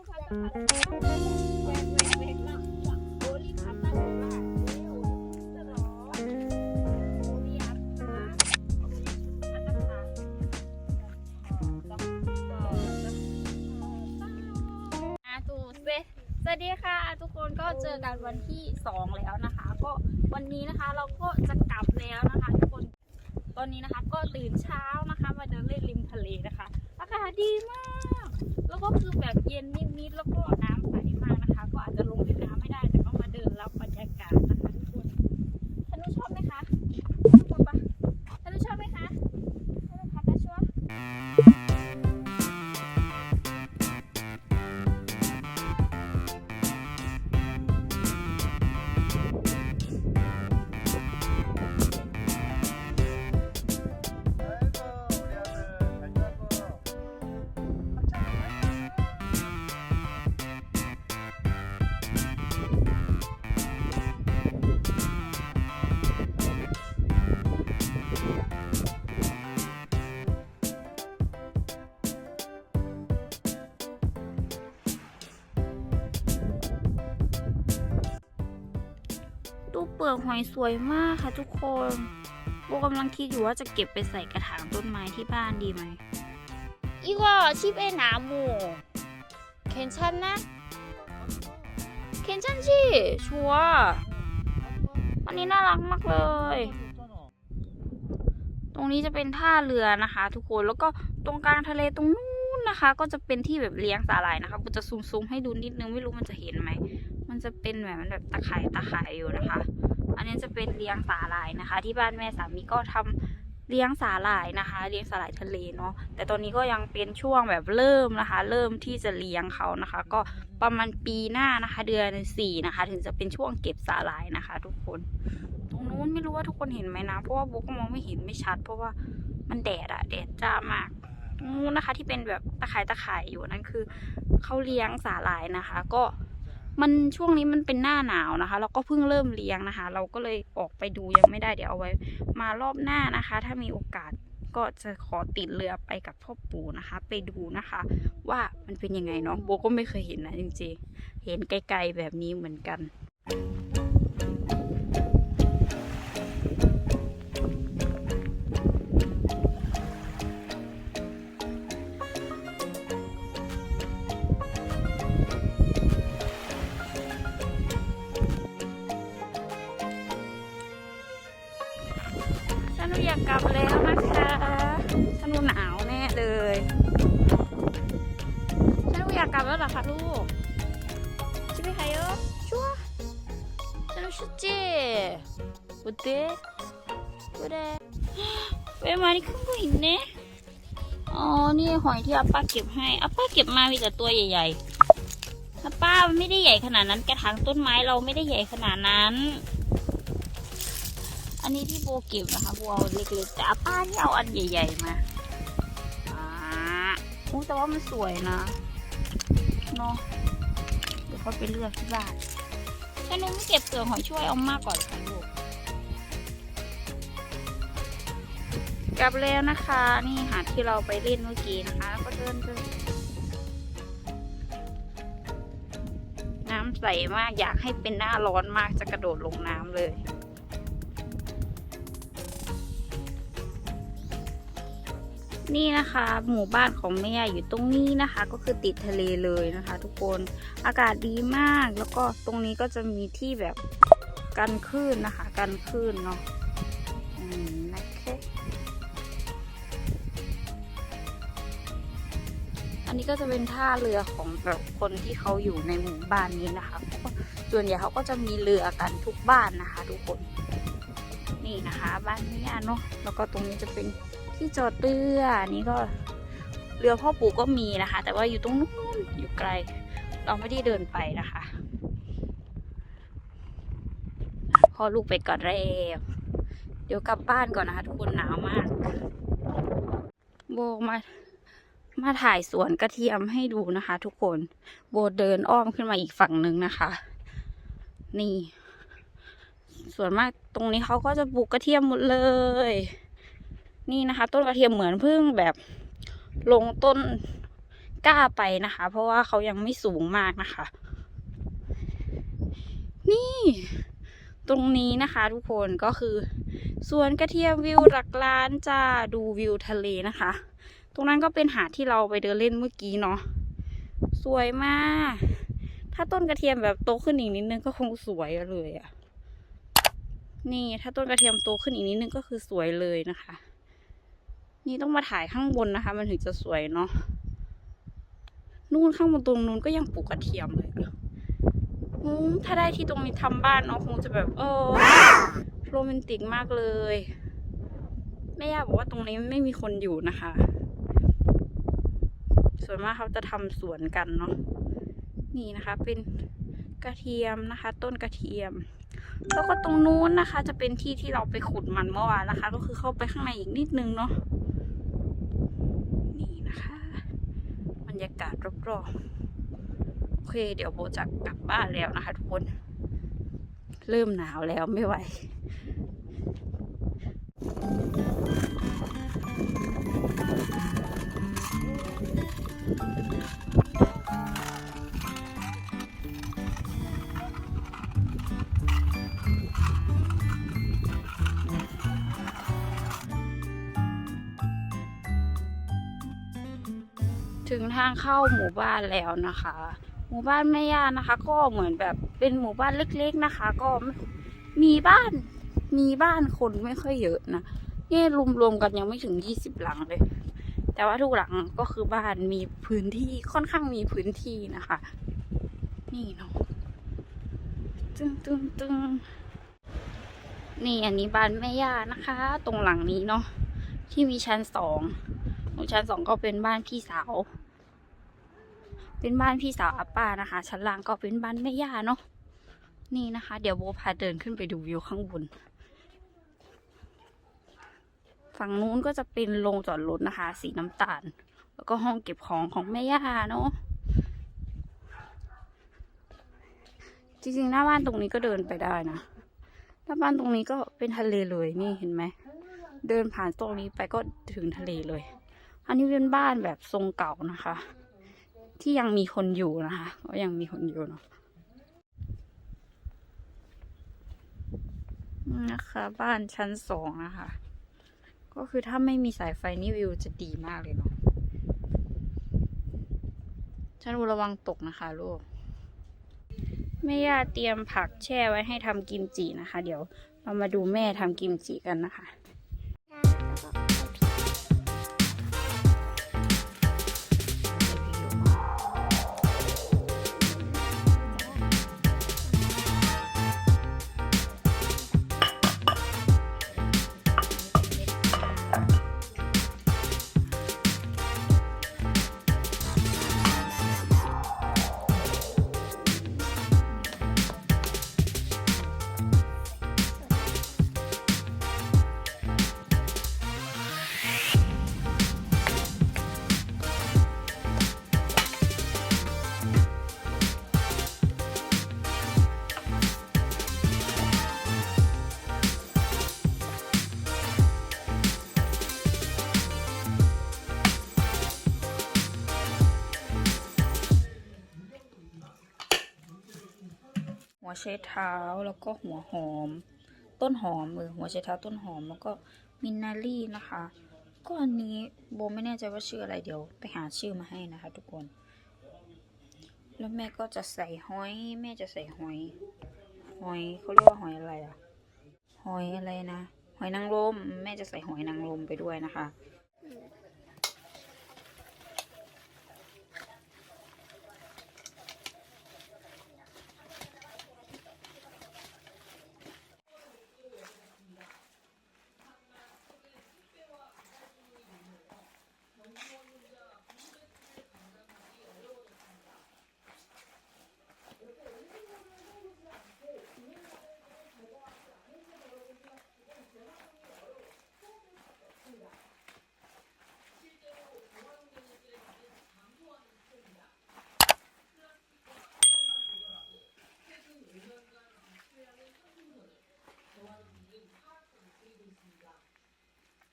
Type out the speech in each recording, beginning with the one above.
อาตูเซสวัสดีค่ะ ทุกคนก็เจอกันวันที่ 2 แล้วนะคะ ก็วันนี้นะคะเราก็จะกลับแล้วนะคะ ทุกคนตอนนี้นะคะก็ตื่นเช้านะคะ มาเดินเล่นริมทะเลนะคะ อากาศดีมาก แล้วก็คือแบบเย็นนิดๆแล้วก็น้ำใสมากนะคะ ก็อาจจะลงเล่นน้ ดูเปลือกหอยสวยมากค่ะทุกคนโบกำลังคิดอยู่ว่าจะเก็บไปใส่กระถางต้นไม้ที่บ้านดีไหมอีกว่าชิปเอหนาหมูเคนชันนะเคนชันชิชัวร์อันนี้น่ารักมากเลย ตรงนี้จะเป็นท่าเรือนะคะ ทุกคนแล้วก็ตรงกลางทะเลตรงนู้นนะคะ ก็จะเป็นที่แบบเลี้ยงสาหร่ายนะคะกูจะซูมๆให้ดูนิดนึงไม่รู้มันจะเห็นไหม มันจะเป็นแบบมันแบบตะไคร่ตะไคร่อยู่นะคะ อันนี้จะเป็นเลี้ยงสาหร่ายนะคะ ที่บ้านแม่สามีก็ทำเลี้ยงสาหร่ายนะคะ เลี้ยงสาหร่ายทะเลเนาะแต่ตอนนี้ก็ยังเป็นช่วงแบบเริ่มนะคะ เริ่มที่จะเลี้ยงเขานะคะ ก็ประมาณปีหน้านะคะ เดือนสี่นะคะ ถึงจะเป็นช่วงเก็บสาหร่ายนะคะ ทุกคน ตรงนู้นไม่รู้ว่าทุกคนเห็นไหมนะเพราะว่าโบก็มองไม่เห็นไม่ชัด เพราะว่ามันแดดอะแดดจ้ามากตรงนู้นนะคะ ที่เป็นแบบตะไคร่ตะไคร่อยู่นั่นคือเขาเลี้ยงสาหร่ายนะคะ ก็ มันช่วงนี้มันเป็นหน้าหนาวนะคะ เราก็เพิ่งเริ่มเลี้ยงนะคะ เราก็เลยออกไปดูยังไม่ได้เดี๋ยวเอาไว้มารอบหน้านะคะ ถ้ามีโอกาสก็จะขอติดเรือไปกับพ่อปู่นะคะ ไปดูนะคะ ว่ามันเป็นยังไงเนาะโบก็ไม่เคยเห็นนะจริงๆ เห็นไกลๆแบบนี้เหมือนกัน กรรมแล้วนะคะฉันหนาวแน่เลยฉันอยากกลับแล้วหรอคะลูกช่ไหมคะโยชัวฉันชุดเจ้บุเตบุเตเวมานี่ขึ้นก็เห็นเนี่อ๋อ นี่หอยที่อป้าเก็บให้อป้าเก็บมามีแต่ตัวใหญ่ๆป้าไม่ได้ใหญ่ขนาดนั้นกระถางต้นไม้เราไม่ได้ใหญ่ขนาดนั้น นนี้ที่โบเก็บนะคะโบเอาเล็กๆแต่อาป้านี่เอาอันใหญ่ ๆ มาอ่าโอ้แต่ว่ามันสวยนะเนาะเดี๋ยวเขาไปเลือกที่บ้านถ้าหนูไม่เก็บเปลือกหอยช่วยเอามากก่อนค่ะลูกกลับแล้วนะคะ นี่หาดที่เราไปเล่นเมื่อกี้นะคะ แล้วก็เดินเดินน้ำใสมากอยากให้เป็นหน้าร้อนมากจะกระโดดลงน้ำเลย นี่นะคะ หมู่บ้านของแม่อยู่ตรงนี้นะคะ ก็คือติดทะเลเลยนะคะ ทุกคนอากาศดีมากแล้วก็ตรงนี้ก็จะมีที่แบบกันคลื่นนะคะ กันคลื่นเนาะอันนี้ก็จะเป็นท่าเรือของแบบคนที่เขาอยู่ในหมู่บ้านนี้นะคะเพราะว่าส่วนใหญ่เขาก็จะมีเรือกันทุกบ้านนะคะ ทุกคน นี่นะคะ บ้านนี้เนาะแล้วก็ตรงนี้จะเป็น ที่จอดเรืออันนี้ก็เรือพ่อปู่ก็มีนะคะ แต่ว่าอยู่ตรงนู้นอยู่ไกล เราไม่ได้เดินไปนะคะพ่อลูกไปก่อนแล้วเดี๋ยวกลับบ้านก่อนนะคะ ทุกคนหนาวมาก โบมามาถ่ายสวนกระเทียมให้ดูนะคะ ทุกคนโบเดินอ้อมขึ้นมาอีกฝั่งหนึ่งนะคะ นี่ ส่วนมากตรงนี้เขาก็จะปลูกกระเทียมหมดเลย นี่นะคะ ต้นกระเทียมเหมือนเพิ่งแบบลงต้นกล้าไปนะคะ เพราะว่าเขายังไม่สูงมากนะคะ นี่ ตรงนี้นะคะทุกคนก็คือสวนกระเทียมวิวหลักล้านจ้าดูวิวทะเลนะคะ ตรงนั้นก็เป็นหาดที่เราไปเดินเล่นเมื่อกี้เนาะสวยมาก ถ้าต้นกระเทียมแบบโตขึ้นอีกนิดนึงก็คงสวยเลยอะนี่ถ้าต้นกระเทียมโตขึ้นอีกนิดนึงก็คือสวยเลยนะคะ นี่ต้องมาถ่ายข้างบนนะคะ มันถึงจะสวยเนาะนู่นข้างบนตรงนู้นก็ยังปลูกกระเทียมเลยถ้าได้ที่ตรงนี้ทำบ้านเนาะคงจะแบบเออโรแมนติกมากเลยแม่ย่าบอกว่าตรงนี้ไม่มีคนอยู่นะคะ ส่วนมากเขาจะทำสวนกันเนาะนี่นะคะ เป็นกระเทียมนะคะ ต้นกระเทียม แล้วก็ตรงนู้นนะคะ จะเป็นที่ที่เราไปขุดมันเมื่อวานนะคะ ก็คือเข้าไปข้างในอีกนิดนึงเนาะนี่นะคะบรร ยากาศรอบๆโอเค เดี๋ยวโบจะกลับบ้านแล้วนะคะทุกคน เริ่มหนาวแล้วไม่ไหว ถึงทางเข้าหมู่บ้านแล้วนะคะ หมู่บ้านแม่ย่านะคะ ก็เหมือนแบบเป็นหมู่บ้านเล็ก ๆนะคะ ก็มีบ้านมีบ้านคนไม่ค่อยเยอะนะเนี่ยรวมๆกันยังไม่ถึงยี่สิบหลังเลย แต่ว่าทุกหลังก็คือบ้านมีพื้นที่ค่อนข้างมีพื้นที่นะคะ นี่เนาะตึงตึงตึงนี่อันนี้บ้านแม่ย่านะคะ ตรงหลังนี้เนาะที่มีชั้นสองตรงชั้นสองก็เป็นบ้านพี่สาว เป็นบ้านพี่สาวอาป้านะคะ ชั้นล่างก็เป็นบ้านแม่ย่าเนาะนี่นะคะ เดี๋ยวโบพาเดินขึ้นไปดูวิวข้างบน ฝั่งนู้นก็จะเป็นโรงจอดรถนะคะ สีน้ำตาล แล้วก็ห้องเก็บของของแม่ย่าเนาะจริงๆ หน้าบ้านตรงนี้ก็เดินไปได้นะหน้าบ้านตรงนี้ก็เป็นทะเลเลยนี่เห็นไหมเดินผ่านตรงนี้ไปก็ถึงทะเลเลย อันนี้เป็นบ้านแบบทรงเก่านะคะ ที่ยังมีคนอยู่นะคะ ก็ยังมีคนอยู่เนาะนะคะ บ้านชั้นสองนะคะ ก็คือถ้าไม่มีสายไฟนี่วิวจะดีมากเลยเนาะฉันระวังตกนะคะลูกแม่ย่าเตรียมผักแช่ไว้ให้ทำกิมจินะคะ เดี๋ยวเรามาดูแม่ทำกิมจิกันนะคะ หัวไชเท้าแล้วก็หัวหอม ต้นหอมเออหัวไชเท้าต้นหอมแล้วก็มินนารี่นะคะ ก็อันนี้โบไม่แน่ใจว่าชื่ออะไรเดี๋ยวไปหาชื่อมาให้นะคะ ทุกคน แล้วแม่ก็จะใส่หอย แม่จะใส่หอย หอยเขาเรียกว่าหอยอะไรอะหอยอะไรนะหอยนางรมแม่จะใส่หอยนางรมไปด้วยนะคะ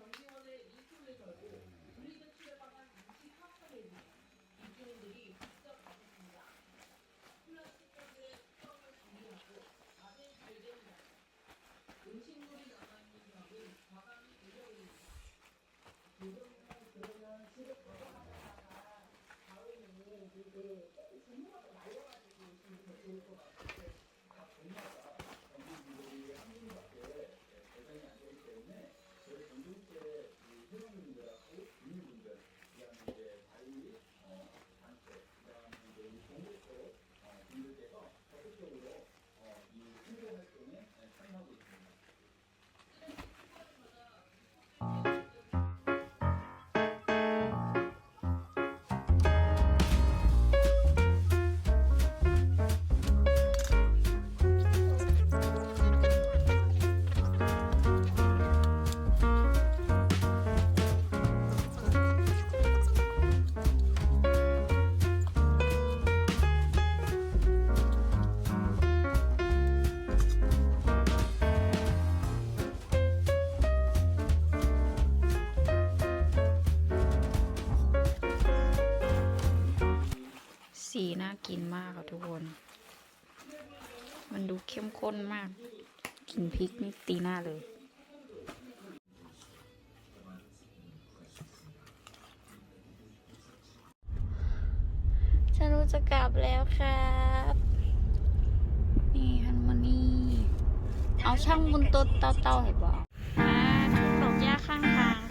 경비원의 2톤을 걸고 분리금 출해방한 21톤을 입주민들이 직접 받았습니다. 플라스틱 병들의 수정을 정리하고 밤에 발견이다. 음식물이 남아있는 병은 과감히 내려올립니다. 요즘은 그러면 집에 걸어가다가 가을에는 그렇게 조금 주물하고 말려가지고 오시면 더 좋을 것 같아요. 아, 다 분리하다. ากินมากค่ะทุกคน มันดูเข้มข้นมาก กินพริกนี่ตีหน้าเลย ฉันรู้จะกลับแล้วครับ นี่ฮันมานี่ เอาช่างบนต้นเต้าๆให้บอกอ่าทุ่งดอกหญ้าข้างทาง